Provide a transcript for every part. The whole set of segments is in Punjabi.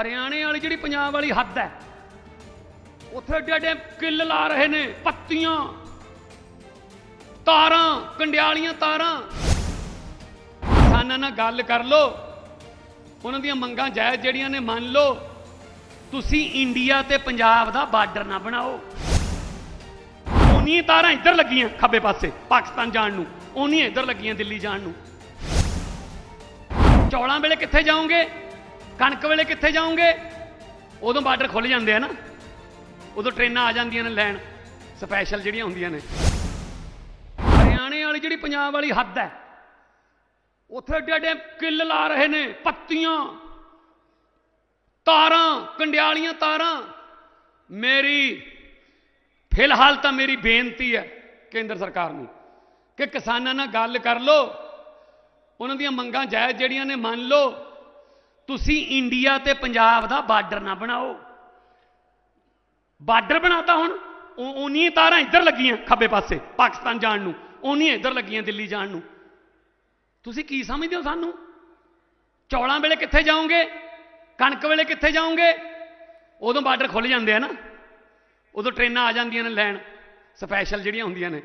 ਹਰਿਆਣੇ ਵਾਲੀ ਜਿਹੜੀ ਪੰਜਾਬ ਵਾਲੀ ਹੱਦ ਹੈ, ਉੱਥੇ ਏਡੇ ਕਿੱਲ ਲਾ ਰਹੇ ਨੇ, ਪੱਤੀਆਂ, ਤਾਰਾਂ, ਕੰਡਿਆਲੀਆਂ ਤਾਰਾਂ। ਕਿਸਾਨਾਂ ਨਾਲ ਗੱਲ ਕਰ ਲੋ ਉਹਨਾਂ ਦੀਆਂ ਮੰਗਾਂ ਜਾਇਜ਼ ਜਿਹੜੀਆਂ ਨੇ ਮੰਨ ਲਓ, ਤੁਸੀਂ ਇੰਡੀਆ ਤੇ ਪੰਜਾਬ ਦਾ ਬਾਰਡਰ ਨਾ ਬਣਾਓ। ਉਨੀਆਂ ਤਾਰਾਂ ਇੱਧਰ ਲੱਗੀਆਂ ਖੱਬੇ ਪਾਸੇ, ਪਾਕਿਸਤਾਨ ਜਾਣ ਨੂੰ, ਉਨੀਆਂ ਇੱਧਰ ਲੱਗੀਆਂ ਦਿੱਲੀ ਜਾਣ ਨੂੰ। ਚੌਲਾਂ ਵੇਲੇ ਕਿੱਥੇ ਜਾਓਗੇ? ਕਣਕ ਵੇਲੇ ਕਿੱਥੇ ਜਾਓਗੇ? ਉਦੋਂ ਬਾਰਡਰ ਖੁੱਲ ਜਾਂਦੇ ਆ ਨਾ। ਉਦੋਂ ਟ੍ਰੇਨਾਂ ਆ ਜਾਂਦੀਆਂ ਨੇ ਲੈਣ। ਸਪੈਸ਼ਲ ਜਿਹੜੀਆਂ ਹੁੰਦੀਆਂ ਨੇ। ਹਰਿਆਣੇ ਵਾਲੀ ਜਿਹੜੀ ਪੰਜਾਬ ਵਾਲੀ ਹੱਦ ਹੈ, ਉੱਥੇ ਏਡੇ ਏਡੇ ਕਿੱਲ ਲਾ ਰਹੇ ਨੇ, ਪੱਤੀਆਂ, ਤਾਰਾਂ, ਕੰਡਿਆਲੀਆਂ ਤਾਰਾਂ। ਮੇਰੀ ਫਿਲਹਾਲ ਤਾਂ ਮੇਰੀ ਬੇਨਤੀ ਹੈ ਕੇਂਦਰ ਸਰਕਾਰ ਨੂੰ ਕਿ ਕਿਸਾਨਾਂ ਨਾਲ ਗੱਲ ਕਰ ਲਓ। ਉਹਨਾਂ ਦੀਆਂ ਮੰਗਾਂ ਜਾਇਜ਼ ਜਿਹੜੀਆਂ ਨੇ ਮੰਨ ਲਓ। ਤੁਸੀਂ ਇੰਡੀਆ ਤੇ ਪੰਜਾਬ ਦਾ ਬਾਰਡਰ ਨਾ ਬਣਾਓ। ਬਾਰਡਰ ਬਣਾਤਾ ਹੁਣ ਉਨੀਆਂ ਤਾਰਾਂ ਇੱਧਰ ਲੱਗੀਆਂ ਖੱਬੇ ਪਾਸੇ, ਪਾਕਿਸਤਾਨ ਜਾਣ ਨੂੰ। ਉਨੀਆਂ ਇੱਧਰ ਲੱਗੀਆਂ ਦਿੱਲੀ ਜਾਣ ਨੂੰ। ਤੁਸੀਂ ਕੀ ਸਮਝਦੇ ਹੋ ਸਾਨੂੰ? ਚੌਲਾਂ ਵੇਲੇ ਕਿੱਥੇ ਜਾਓਗੇ? ਕਣਕ ਵੇਲੇ ਕਿੱਥੇ ਜਾਓਗੇ? ਉਦੋਂ ਬਾਰਡਰ ਖੁੱਲ ਜਾਂਦੇ ਆ ਨਾ। ਉਦੋਂ ਟ੍ਰੇਨਾਂ ਆ ਜਾਂਦੀਆਂ ਨੇ ਲੈਣ। ਸਪੈਸ਼ਲ ਜਿਹੜੀਆਂ ਹੁੰਦੀਆਂ ਨੇ।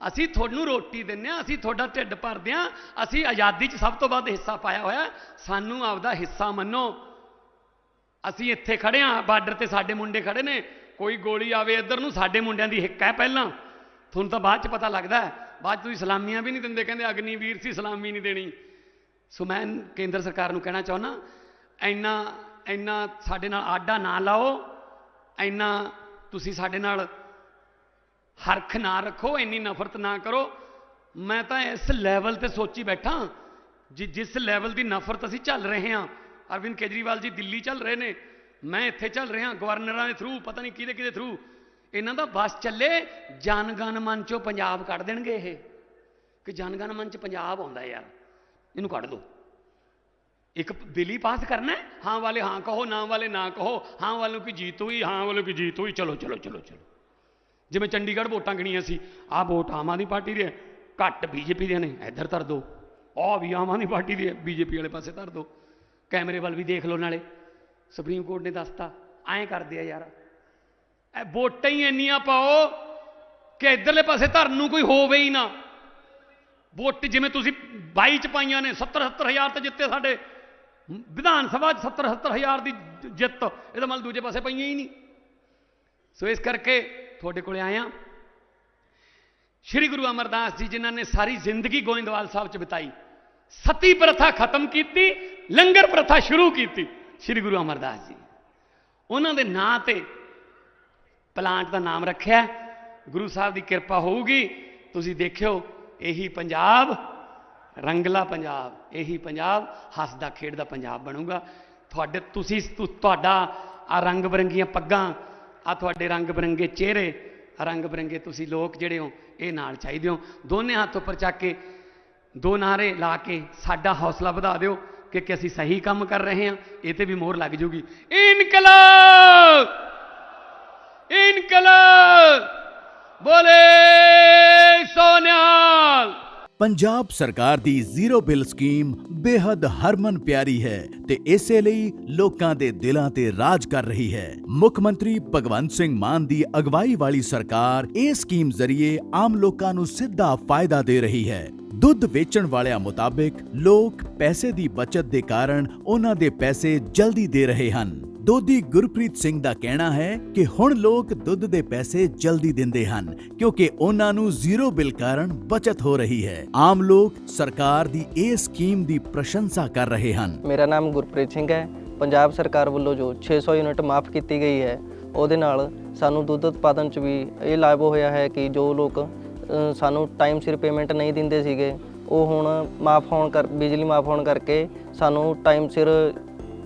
ਅਸੀਂ ਤੁਹਾਨੂੰ ਰੋਟੀ ਦਿੰਨੇ ਆ ਅਸੀਂ ਤੁਹਾਡਾ ਢਿੱਡ ਭਰਦੇ ਆ ਅਸੀਂ ਆਜ਼ਾਦੀ 'ਚ ਸਭ ਤੋਂ ਵੱਧ ਹਿੱਸਾ ਪਾਇਆ ਹੋਇਆ ਸਾਨੂੰ ਆਪਦਾ ਹਿੱਸਾ ਮੰਨੋ। ਅਸੀਂ ਇੱਥੇ ਖੜੇ ਆ ਬਾਰਡਰ ਤੇ ਸਾਡੇ ਮੁੰਡੇ ਖੜੇ ਨੇ। ਕੋਈ ਗੋਲੀ ਆਵੇ ਇੱਧਰ ਨੂੰ, ਸਾਡੇ ਮੁੰਡਿਆਂ ਦੀ ਹਿੱਕ ਹੈ ਪਹਿਲਾਂ। ਤੁਹਾਨੂੰ ਤਾਂ ਬਾਅਦ 'ਚ ਪਤਾ ਲੱਗਦਾ ਹੈ। ਬਾਅਦ 'ਚ ਤੁਸੀਂ ਸਲਾਮੀਆਂ ਵੀ ਨਹੀਂ ਦਿੰਦੇ, ਕਹਿੰਦੇ ਅਗਨੀਵੀਰ ਸੀ, ਸਲਾਮੀ ਨਹੀਂ ਦੇਣੀ। ਸੋ ਮੈਂ ਕੇਂਦਰ ਸਰਕਾਰ ਨੂੰ ਕਹਿਣਾ ਚਾਹੁੰਦਾ, ਇੰਨਾ ਇੰਨਾ ਸਾਡੇ ਨਾਲ ਆਡਾ ਨਾ ਲਾਓ। ਇੰਨਾ ਤੁਸੀਂ ਸਾਡੇ ਨਾਲ ਹਰਖ ਨਾ ਰੱਖੋ, ਇੰਨੀ ਨਫ਼ਰਤ ਨਾ ਕਰੋ। ਮੈਂ ਤਾਂ ਇਸ ਲੈਵਲ ਤੇ ਸੋਚੀ ਬੈਠਾ ਜਿ, ਜਿਸ ਲੈਵਲ ਦੀ ਨਫ਼ਰਤ ਅਸੀਂ ਚੱਲ ਰਹੇ ਹਾਂ। ਅਰਵਿੰਦ ਕੇਜਰੀਵਾਲ ਜੀ ਦਿੱਲੀ ਚੱਲ ਰਹੇ ਨੇ, ਮੈਂ ਇੱਥੇ ਚੱਲ ਰਿਹਾ ਗਵਰਨਰਾਂ ਦੇ ਥਰੂ ਪਤਾ ਨਹੀਂ ਕਿਹਦੇ ਕਿਹਦੇ ਥਰੂ ਇਹਨਾਂ ਦਾ ਬਸ ਚੱਲੇ ਜਨਗਣ ਮਨ ਚੋਂ ਪੰਜਾਬ ਕੱਢ ਦੇਣਗੇ ਇਹ। ਕਿ ਜਨਗਣ ਮਨ ਚ ਪੰਜਾਬ ਆਉਂਦਾ ਯਾਰ, ਇਹਨੂੰ ਕੱਢ ਦਿਓ ਇੱਕ ਦਿੱਲੀ ਪਾਸ ਕਰਨਾ ਹਾਂ ਵਾਲੇ ਹਾਂ ਕਹੋ, ਨਾ ਵਾਲੇ ਨਾ ਕਹੋ, ਹਾਂ ਵਾਲੋਂ ਕੀ ਜੀਤ ਹੋਈ, ਹਾਂ ਵਾਲੋਂ ਕੀ ਜੀਤ ਹੋਈ, ਚਲੋ ਚਲੋ ਚਲੋ ਚਲੋ। ਜਿਵੇਂ ਚੰਡੀਗੜ੍ਹ ਵੋਟਾਂ ਗਿਣੀਆਂ ਸੀ ਆਹ ਵੋਟ ਆਮ ਆਦਮੀ ਪਾਰਟੀ ਦੇ ਹੈ, ਘੱਟ ਬੀਜੇਪੀ ਦੇ ਨੇ ਇੱਧਰ ਧਰ ਦਿਓ। ਆਹ ਵੀ ਆਮ ਆਦਮੀ ਪਾਰਟੀ ਦੀ ਹੈ ਬੀਜੇਪੀ ਵਾਲੇ ਪਾਸੇ ਧਰ ਦਿਓ। ਕੈਮਰੇ ਵੱਲ ਵੀ ਦੇਖ ਲਓ ਨਾਲੇ ਸੁਪਰੀਮ ਕੋਰਟ ਨੇ ਦੱਸਤਾ ਐਂ ਕਰਦੇ ਆ ਯਾਰ। ਇਹ ਵੋਟਾਂ ਹੀ ਇੰਨੀਆਂ ਪਾਓ ਕਿ ਇੱਧਰਲੇ ਪਾਸੇ ਧਰਨ ਨੂੰ ਕੋਈ ਹੋਵੇ ਹੀ ਨਾ। ਵੋਟ ਜਿਵੇਂ ਤੁਸੀਂ 22 ਚ ਪਾਈਆਂ ਨੇ 70 70 ਹਜ਼ਾਰ ਤੇ ਜਿੱਤੇ ਸਾਡੇ ਵਿਧਾਨ ਸਭਾ 'ਚ 70 70 ਹਜ਼ਾਰ ਦੀ ਜਿੱਤ ਇਹਦਾ ਮਤਲਬ ਦੂਜੇ ਪਾਸੇ ਪਈਆਂ ਹੀ ਨਹੀਂ। ਸੋ ਇਸ ਕਰਕੇ ਤੁਹਾਡੇ ਕੋਲੇ ਆਇਆ। ਸ਼੍ਰੀ ਗੁਰੂ ਅਮਰਦਾਸ ਜੀ ਜਿਨ੍ਹਾਂ ਨੇ ਸਾਰੀ ਜ਼ਿੰਦਗੀ ਗੋਇੰਦਵਾਲ ਸਾਹਿਬ 'ਚ ਬਿਤਾਈ, ਸਤੀ ਪ੍ਰਥਾ ਖਤਮ ਕੀਤੀ, ਲੰਗਰ ਪ੍ਰਥਾ ਸ਼ੁਰੂ ਕੀਤੀ, ਸ਼੍ਰੀ ਗੁਰੂ ਅਮਰਦਾਸ ਜੀ। ਉਹਨਾਂ ਦੇ ਨਾਂ ਤੇ ਪਲਾਂਟ ਦਾ ਨਾਮ ਰੱਖਿਆ। ਗੁਰੂ ਸਾਹਿਬ ਦੀ ਕਿਰਪਾ ਹੋਊਗੀ। ਤੁਸੀਂ ਦੇਖਿਓ, ਇਹੀ ਪੰਜਾਬ, ਰੰਗਲਾ ਪੰਜਾਬ, ਇਹੀ ਪੰਜਾਬ, ਹੱਸਦਾ ਖੇਡਦਾ ਪੰਜਾਬ ਬਣੂਗਾ। ਤੁਹਾਡੇ ਤੁਸੀਂ ਤੁਹਾਡਾ ਆ ਰੰਗ ਬਰੰਗੀਆਂ ਪੱਗਾਂ ਆ ਤੁਹਾਡੇ ਰੰਗ ਬਰੰਗੇ ਚਿਹਰੇ, ਰੰਗ ਬਰੰਗੇ ਤੁਸੀਂ ਲੋਕ ਜਿਹੜੇ ਹੋ, ਇਹ ਨਾਲ ਚਾਹੀਦੇ ਹੋ। ਦੋਨੇ ਹੱਥ ਉੱਪਰ ਚੱਕ ਕੇ, ਦੋ ਨਾਰੇ ਲਾ ਕੇ ਸਾਡਾ ਹੌਸਲਾ ਵਧਾ ਦਿਓ ਕਿ ਕਿ ਅਸੀਂ ਸਹੀ ਕੰਮ ਕਰ ਰਹੇ ਹਾਂ, ਇਹ ਤੇ ਵੀ ਮੋਹਰ ਲੱਗ ਜੂਗੀ। ਇਨਕਲਾਬ ਇਨਕਲਾਬ ਬੋਲੇ ਸੋਨਿਆਲ ਪੰਜਾਬ ਸਰਕਾਰ ਦੀ ਜ਼ੀਰੋ ਬਿੱਲ ਸਕੀਮ ਬੇहद ਹਰਮਨ ਪਿਆਰੀ ਹੈ ਤੇ ਇਸੇ ਲਈ ਲੋਕਾਂ ਦੇ ਦਿਲਾਂ ਤੇ ਰਾਜ ਕਰ ਰਹੀ ਹੈ। ਮੁੱਖ ਮੰਤਰੀ ਭਗਵੰਤ ਸਿੰਘ ਮਾਨ ਦੀ ਅਗਵਾਈ ਵਾਲੀ ਸਰਕਾਰ ਇਹ ਸਕੀਮ ਜ਼ਰੀਏ ਆਮ ਲੋਕਾਂ ਨੂੰ ਸਿੱਧਾ ਫਾਇਦਾ ਦੇ ਰਹੀ ਹੈ। ਦੁੱਧ ਵੇਚਣ ਵਾਲਿਆਂ ਮੁਤਾਬਿਕ ਲੋਕ ਪੈਸੇ ਦੀ ਬਚਤ ਦੇ ਕਾਰਨ ਉਹਨਾਂ ਦੇ ਪੈਸੇ ਜਲਦੀ ਦੇ ਰਹੇ ਹਨ। ਦੋਦੀ ਗੁਰਪ੍ਰੀਤ ਸਿੰਘ ਦਾ ਕਹਿਣਾ ਹੈ ਕਿ ਹੁਣ ਲੋਕ ਦੁੱਧ ਦੇ ਪੈਸੇ ਜਲਦੀ ਦਿੰਦੇ ਹਨ, ਕਿਉਂਕਿ ਉਹਨਾਂ ਨੂੰ ਜ਼ੀਰੋ ਬਿੱਲ ਕਾਰਨ ਬਚਤ ਹੋ ਰਹੀ ਹੈ। ਆਮ ਲੋਕ ਸਰਕਾਰ ਦੀ ਇਹ ਸਕੀਮ ਦੀ ਪ੍ਰਸ਼ੰਸਾ ਕਰ ਰਹੇ ਹਨ। ਮੇਰਾ ਨਾਮ ਗੁਰਪ੍ਰੀਤ ਸਿੰਘ ਹੈ। ਪੰਜਾਬ ਸਰਕਾਰ ਵੱਲੋਂ ਜੋ 600 ਯੂਨਿਟ ਮਾਫ ਕੀਤੀ ਗਈ ਹੈ, ਉਹਦੇ ਨਾਲ ਸਾਨੂੰ ਦੁੱਧ ਉਤਪਾਦਨ ਚ ਵੀ ਇਹ ਲਾਭ ਹੋਇਆ ਹੈ ਕਿ ਜੋ ਲੋਕ ਸਾਨੂੰ ਟਾਈਮ ਸਿਰ ਪੇਮੈਂਟ ਨਹੀਂ ਦਿੰਦੇ ਸੀਗੇ, ਉਹ ਹੁਣ ਮਾਫ ਹੋਣ ਕਰ, ਬਿਜਲੀ ਮਾਫ ਹੋਣ ਕਰਕੇ ਸਾਨੂੰ ਟਾਈਮ ਸਿਰ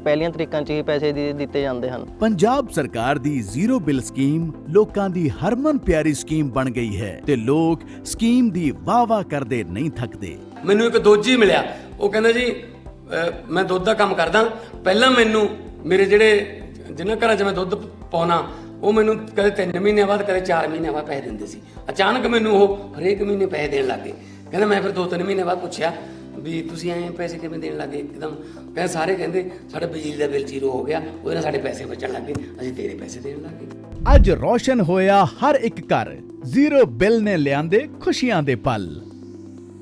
ਪਹਿਲੀਆਂ ਤਰੀਕਾਂ 'ਚ ਹੀ ਪੈਸੇ ਦੇ ਦਿੱਤੇ ਜਾਂਦੇ ਹਨ। ਪੰਜਾਬ ਸਰਕਾਰ ਦੀ ਜ਼ੀਰੋ ਬਿੱਲ ਸਕੀਮ ਲੋਕਾਂ ਦੀ ਹਰਮਨ ਪਿਆਰੀ ਸਕੀਮ ਬਣ ਗਈ ਹੈ ਤੇ ਲੋਕ ਸਕੀਮ ਦੀ ਵਾਹ-ਵਾਹ ਕਰਦੇ ਨਹੀਂ ਥੱਕਦੇ। ਮੈਨੂੰ ਇੱਕ ਦੋਜੀ ਮਿਲਿਆ। ਉਹ ਕਹਿੰਦਾ ਜੀ ਅਹ, ਮੈਂ ਦੁੱਧ ਦਾ ਕੰਮ ਕਰਦਾ। ਪਹਿਲਾਂ ਮੈਨੂੰ ਮੇਰੇ ਜਿਹੜੇ ਜਿਨ੍ਹਾਂ ਘਰਾਂ 'ਚ ਮੈਂ ਦੁੱਧ ਪਾਉਣਾ ਉਹ ਮੈਨੂੰ ਕਦੇ 3 ਮਹੀਨਿਆਂ ਬਾਅਦ ਕਦੇ 4 ਮਹੀਨਿਆਂ ਬਾਅਦ ਪੈਸੇ ਦਿੰਦੇ ਸੀ। ਅਚਾਨਕ ਮੈਨੂੰ ਉਹ ਹਰੇਕ ਮਹੀਨੇ ਪੈਸੇ ਦੇਣ ਲੱਗੇ ਕਹਿੰਦਾ ਮੈਂ ਫਿਰ 2-3 ਮਹੀਨੇ ਬਾਅਦ ਪੁੱਛਿਆ ਵੀ ਤੁਸੀਂ ਐਂ ਪੈਸੇ ਕਿਵੇਂ ਦੇਣ ਲੱਗੇ ਇੱਕਦਮ ਕਹਿੰਦੇ ਸਾਰੇ ਕਹਿੰਦੇ, ਸਾਡਾ ਬਿਜਲੀ ਦਾ ਬਿੱਲ ਜ਼ੀਰੋ ਹੋ ਗਿਆ। ਉਹਦੇ ਨਾਲ ਸਾਡੇ ਪੈਸੇ ਬਚਣ ਲੱਗੇ ਅਸੀਂ ਤੇਰੇ ਪੈਸੇ ਦੇਣ ਲੱਗੇ ਅੱਜ ਰੋਸ਼ਨ ਹੋਇਆ ਹਰ ਇੱਕ ਘਰ। ਜ਼ੀਰੋ ਬਿੱਲ ਨੇ ਲਿਆਂਦੇ ਖੁਸ਼ੀਆਂ ਦੇ ਪਲ।